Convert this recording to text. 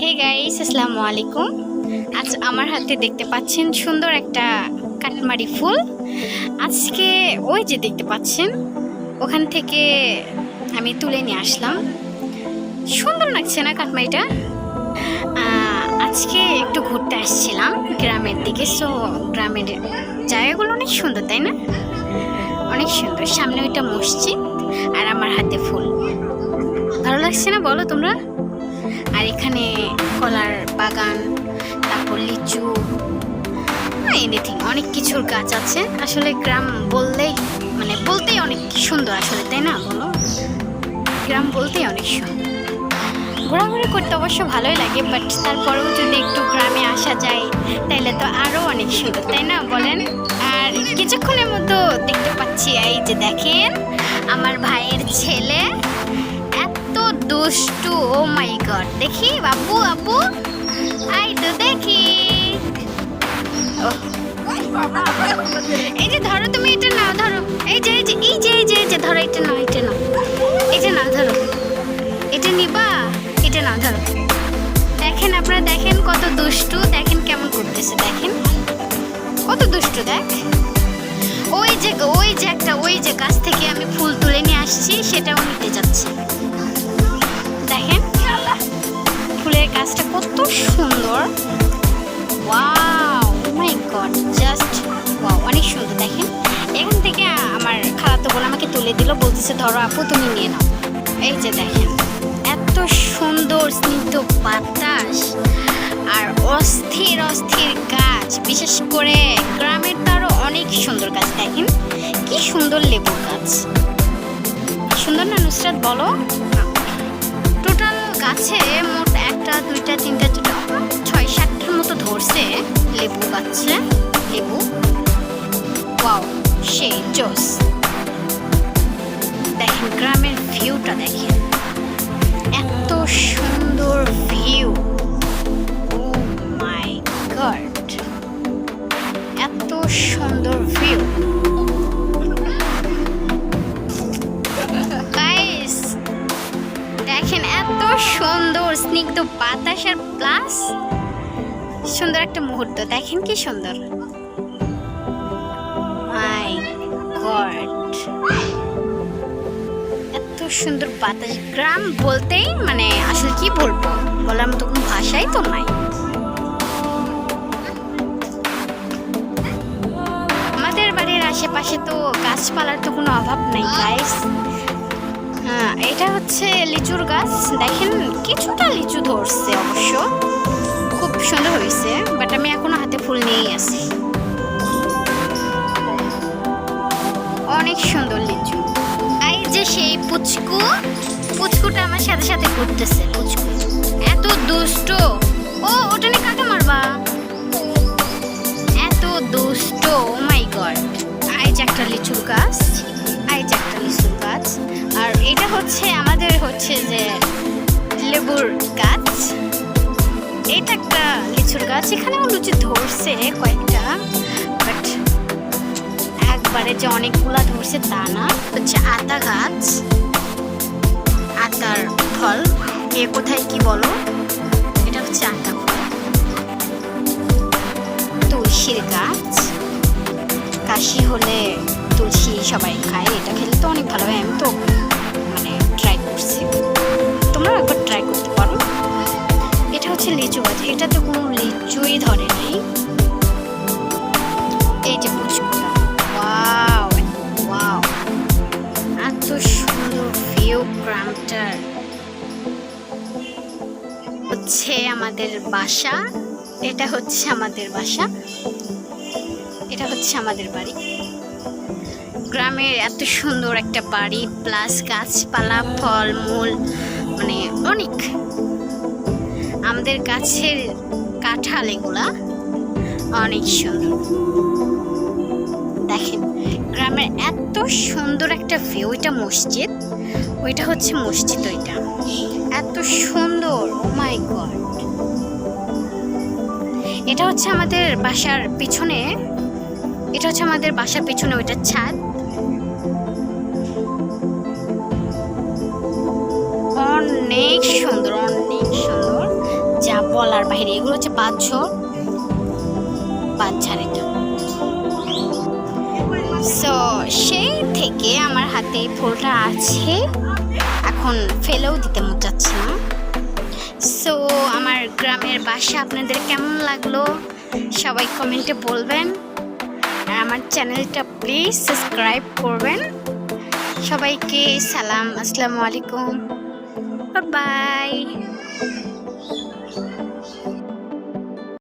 Hey guys আসসালামু আলাইকুম আজ আমার হাতে দেখতে পাচ্ছেন সুন্দর একটা কাটমারি ফুল। আজকে ওই যে দেখতে পাচ্ছেন, ওখান থেকে আমি তুলে নিয়ে আসলাম। সুন্দর লাগছে না কাটমারিটা আজকে একটু ঘুরতে আসছিলাম গ্রামের দিকে সো গ্রামের জায়গাগুলো অনেক সুন্দর, তাই না? অনেক সুন্দর। সামনে ওইটা মসজিদ আর আমার হাতে ফুল। ভালো লাগছে না বলো তোমরা? আর এখানে কলার বাগান, তারপর লিচু এনিথিং অনেক কিছুর গাছ আছে। আসলে গ্রাম বললেই মানে বলতেই অনেক সুন্দর আসলে, তাই না বলো? গ্রাম বলতেই অনেক সুন্দর। ঘোরাঘুরি করতে অবশ্য ভালোই লাগে বাট তারপরেও যদি একটু গ্রামে আসা যায়, তাইলে তো আরও অনেক সুন্দর, তাই না বলেন? আর কিছুক্ষণের মতো দেখতে পাচ্ছি, এই যে দেখেন ও মাই গড দেখি, বাবু আপু আই তো দেখি। এই যে ধরো তুমি এটা নাও, ধরো। এই যে এই যে এই যে এই যে ধরো, এটা নাও এটা নাও। যে নাও, ধরো। এটা নিবা, এটা নাও, ধরো। দেখেন আপনারা, দেখেন কত দুষ্টু, দেখেন কেমন করতেছে, দেখেন। কত দুষ্টু, দেখ। ওই যে ওই যে একটা সুন্দর। Wow my God just wow অনেক সুন্দর, দেখেন। এখান থেকে আমার খালাতো বোন আমাকে তুলে দিল, বলতেছে, ধরো আপু, তুমি নিয়ে নাও। এই যে দেখেন, এত সুন্দর স্নিগ্ধ বাতাস আর অস্থির অস্থির গাছ। বিশেষ করে গ্রামের তো আরও অনেক সুন্দর গাছ, দেখেন। কি সুন্দর লেবু গাছ। সুন্দর না, নুসরাত, বলো? টোটাল গাছে মোট একটা, দুইটা, তিনটা মতো ধরছে, লেবু গাছে লেবু। ওয়াও সেই জোস। দেখেন, গ্রামের ভিউটা দেখেন। এত সুন্দর ভিউ মাই গড এত সুন্দর ভিউ দেখেন, এত সুন্দর, স্নিগ্ধ বাতাস আর প্লাস সুন্দর একটা মুহূর্ত, দেখেন কি সুন্দর। গড এত সুন্দর বাতাস। গ্রাম বলতেই মানে আসলে কি বলব? বলার মতো কোনো ভাষাই তো নাই। আমাদের বাড়ির আশেপাশে তো গাছপালার তো কোনো অভাব নেই গাইস হ্যাঁ এটা হচ্ছে লিচুর গাছ। দেখেন, কিছুটা লিচু ধরছে অবশ্য। খুব সুন্দর হয়েছে বাট আমি এখনও হাতে ফুল নিয়েই আছি। অনেক সুন্দর লিচু। এই যে সেই পুচকু, পুচকুটা আমার সাথে সাথে ঘুরতেছে পুচকু। এত দুষ্ট। ও, ওটা নিয়ে কাকে মারবা? এত দুষ্ট ও মাই গড এই যে একটা লিচুর গাছ এই যে একটা লিচুর গাছ। আর এটা হচ্ছে, আমাদের হচ্ছে যে লেবুর গাছ। এটা একটা লিচুর গাছ, এখানেও লুচি ধরছে কয়েকটা বাট একবারে যে অনেকগুলা ধরছে তা না। হচ্ছে আতা গাছ, আতার ফল কে কোথায় কি বলো? এটা হচ্ছে আতা তুলসীর গাছ, কাশি হলে তুলসী সবাই খায়, এটা খেলে তো অনেক ভালো হয়, আমি তো মানে ট্রাই করছি। তোমরা একবার ট্রাই করতে এটাতে কোনো লিচুই ধরে নাই। এই যে ওয়াও এত সুন্দর ভিউ গ্রামটার। হচ্ছে আমাদের বাসা। এটা হচ্ছে আমাদের বাসা। এটা হচ্ছে আমাদের বাড়ি। গ্রামের এত সুন্দর একটা বাড়ি প্লাস গাছপালা, ফলমূল মানে অনেক। আমাদের গাছের কাঁঠাল এগুলা অনেক সুন্দর। দেখেন, গ্রামের এত সুন্দর একটা ভিউ এটা মসজিদ। ওইটা হচ্ছে মসজিদ ওইটা। এত সুন্দর মাই গড এটা হচ্ছে আমাদের বাসার পিছনে, এটা হচ্ছে আমাদের বাসার পিছনে ওইটা ছাদ। অনেক সুন্দর বলার বাইরে, এগুলো হচ্ছে বাদঝড় বাদঝাড় এটা সো সেই থেকে আমার হাতে ফুলটা আছে। এখন ফেলেও দিতে মন চাচ্ছে না। সো আমার গ্রামের বাসা, আপনাদের কেমন লাগল? সবাই কমেন্টে বলবেন। আর আমার চ্যানেলটা প্লিজ সাবস্ক্রাইব করবেন। সবাইকে সালাম, আসসালামু আলাইকুম। বাই